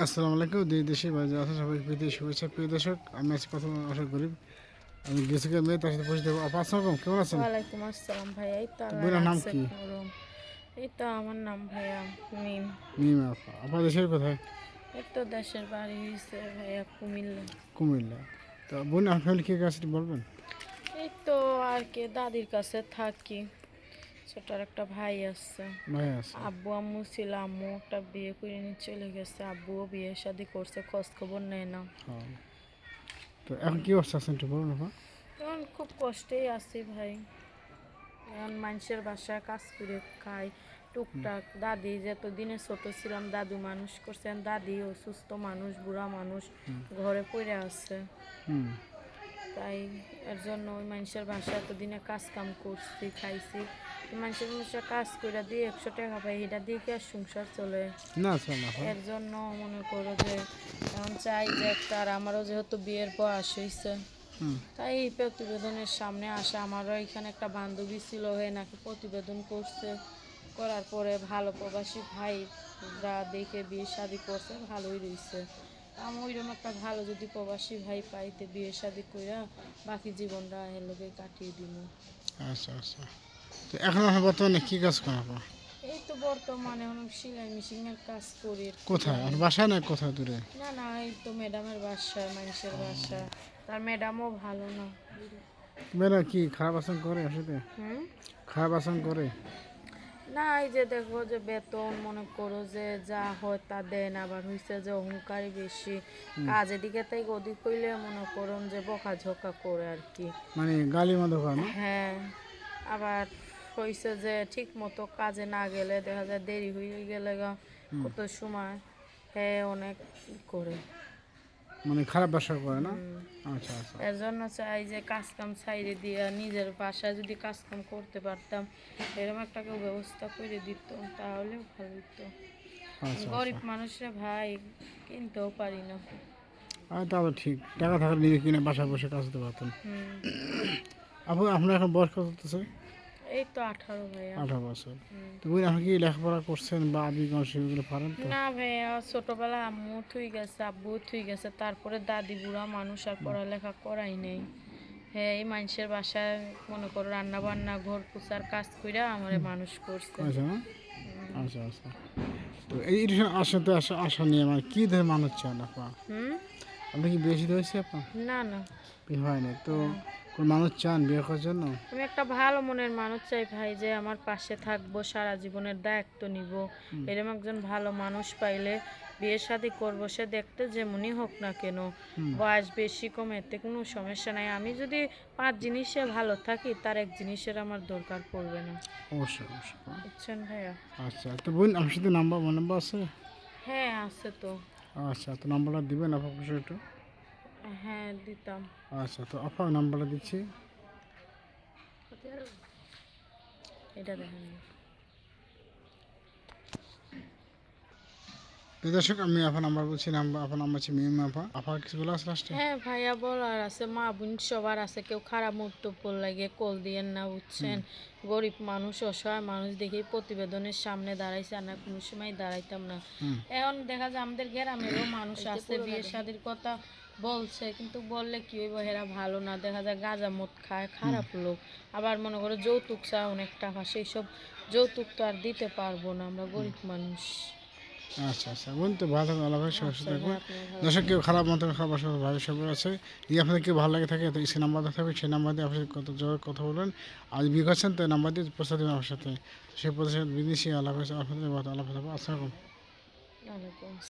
আসসালামু আলাইকুম দুই দেশে বাজার আছে সবাই প্রীতি শুভেচ্ছা। প্রিয় দর্শক আমি আজকে প্রথম আশা করি। আমি গেছিকে মেয়ে তার সাথে পরিচিত আপা আসসালাম কেমন আছেন? ওয়ালাইকুম আসসালাম ভাইয়া এই তো আল্লাহ নাম কি? এই তো আমার নাম ভাইয়া মিম মিমা আপা। আপা দেশের কোথায়? এই তো দেশের বাড়ি হয়েছে ভাইয়া কুমিল্লা। কুমিল্লা। তো বোন আপনার কে কাছে বলবেন? এই তো আর কি দাদির কাছে থাকি। ছোটার একটা ভাই আছে। আব্বু আম্মু ছিল আম্মু একটা বিয়ে করে নিয়ে চলে গেছে আব্বুও বিয়ে শাদি করছে খোঁজ খবর নেয় না। হ্যাঁ। তো এখন কি অবস্থা আছেন একটু বলুন এখন খুব কষ্টেই আছি ভাই। এখন মানুষের বাসায় কাজ করে খাই টুকটাক। দাদি যত দিনে ছোট ছিলাম দাদু মানুষ করছেন দাদি অসুস্থ মানুষ বুড়া মানুষ ঘরে পড়ে আছে। তাই এর জন্য ওই মানুষের বাসায় এতদিনে কাজ কাম করছি খাইছি। মানুষের মানুষের কাজ করে দিয়ে একশো টাকা পাই এটা দিয়ে কি আর সংসার চলে? না আপা এর জন্য মনে করো যে এখন চাই যে একটা আর আমারও যেহেতু বিয়ের বয়স হয়েছে তাই এই প্রতিবেদনের সামনে আসা আমারও এখানে একটা বান্ধবী ছিল হয়ে নাকি প্রতিবেদন করছে করার পরে ভালো প্রবাসী ভাইরা দেখে বিয়ে শাদি করছে ভালোই রয়েছে আমি ওইরকম একটা ভালো যদি প্রবাসী ভাই পাইতে বিয়ে শাদি কইরা বাকি জীবনটা এর লোকে কাটিয়ে দিব আচ্ছা আচ্ছা। তো এখন আপনি বর্তমানে কি কাজ করেন আপা এই তো বর্তমানে অনেক সেলাই মেশিনের কাজ করি কোথায়? আর বাসায় না কোথায় দূরে? না না এই তো ম্যাডামের বাসায় মানুষের বাসায়। তার ম্যাডামও ভালো না। মেয়েরা কি খারাপ আচরণ করে আসলে হুম? খারাপ আচরণ করে? না এই যে দেখো যে বেতন মনে করো যে যা হয় তা দেন আবার হইছে যে অহংকারী বেশি। কাজের দিকে তাই অধিক হইলে মনে করুন যে বকাঝকা করে আর কি। মানে গালি মতো হ্যাঁ। আবার হইছে যে ঠিক মতো কাজে না গেলে দেখা যায় দেরি হয়ে গেলে কত সময় হ্যাঁ অনেক করে। মানে খারাপ বাসা করে না। আচ্ছা আচ্ছা। এর জন্য চাই যে কাজ কাম ছাইড়ে দিয়ে নিজের বাসায় যদি কাজ কাম করতে পারতাম এরকম একটা কেউ ব্যবস্থা করে দিত তাহলে ভালো হতো আচ্ছা গরিব মানুষরা ভাই কিনতেও পারি না। আর তা ঠিক। টাকা থাকলে নিজে কিনে বাসায় বসে কাজ করতে পারতেন। হুম। আপু আপনার এখন বয়স কত হতেছে এই তো আঠারো ভাইয়া। আঠারো বছর। তো আপনি কি লেখাপড়া করছেন বা আবি কোনো সেগুলো পারেন তো না ভাইয়া ছোটবেলা আম্মু থুই গেছে আব্বু থুই গেছে তারপরে দাদি বুড়া মানুষ আর পড়ালেখা করাই নেই। হ্যাঁ এই মানুষের বাসায় মনে করো রান্না বান্না ঘর পুষার কাজ কইরা আমারে মানুষ করছে। আচ্ছা আচ্ছা আচ্ছা। তো এই আসা তো আসা আসা নিয়ে মানে কী ধরে মানুষ চান আপা? হুম? আপনি কি বেশি হয়েছে আপনার না না। হয় না তো কোন মানুষ চান বিয়ে করার জন্য? আমি একটা ভালো মনের মানুষ চাই ভাই যে আমার পাশে থাকব সারা জীবনের দায়িত্ব নিব। এরকম একজন ভালো মানুষ পাইলে বিয়ে শাদি করব সে দেখতে যেমনই হোক না কেন। বয়স বেশি কম এতে কোনো সমস্যা নাই। আমি যদি পাঁচ জিনিসে ভালো থাকি তার এক জিনিসের আমার দরকার পড়বে না। অবশ্যই অবশ্যই বুঝছেন ভাইয়া? আচ্ছা তো বোন আমার সাথে নাম্বার নাম্বার আছে? হ্যাঁ আছে তো। আচ্ছা তো নাম্বারটা দিবেন আপা অবশ্যই একটু হ্যাঁ দিতাম। আচ্ছা তো আপা নাম্বারটা দিচ্ছি। এটা দেখেন। দর্শক আমি আপা নাম্বার বলছি নাম্বার আপা নাম্বার হচ্ছে মিম আপা। আপা কিছু বলে আসলে লাস্টে হ্যাঁ ভাইয়া বলার আছে। মা বোন সবার আছে। কেউ খারাপ মুহূর্ত লাগে কল দিয়েন না বুঝছেন? গরিব মানুষ অসহায় মানুষ দেখে প্রতিবেদনের সামনে দাঁড়াইছে। আর না কোনো সময় দাঁড়াইতাম না। এখন দেখা যায় আমাদের গ্রামেরও মানুষ আছে বিয়ে শাদির কথা বলছে কিন্তু বললে কি হইব হেরা ভালো না দেখা যায় গাঁজা মদ খায় খারাপ লোক। আবার মনে করো যৌতুক চা অনেক টাকা সেই সব যৌতুক তো আর দিতে পারব না আমরা গরিব মানুষ। আচ্ছা আচ্ছা বোন তো ভালো থাকবেন আল্লাহ সুস্থ থাকবেন দর্শক কেউ খারাপ মতো খারাপ আসলে ভালো সবার আছে। যদি আপনাদের কেউ ভালো লাগে থাকে তো সেই নাম্বার থাকবে সেই নাম্বার দিয়ে আপনার কত যোগাযোগ কথা বলবেন। আর বিয়ে করছেন তো নাম্বার দিয়ে প্রস্তাব দেবেন আমার সাথে। সেই প্রতিষ্ঠান বিদেশি আল্লাহ আপনাদের আল্লাহ আসসালামু।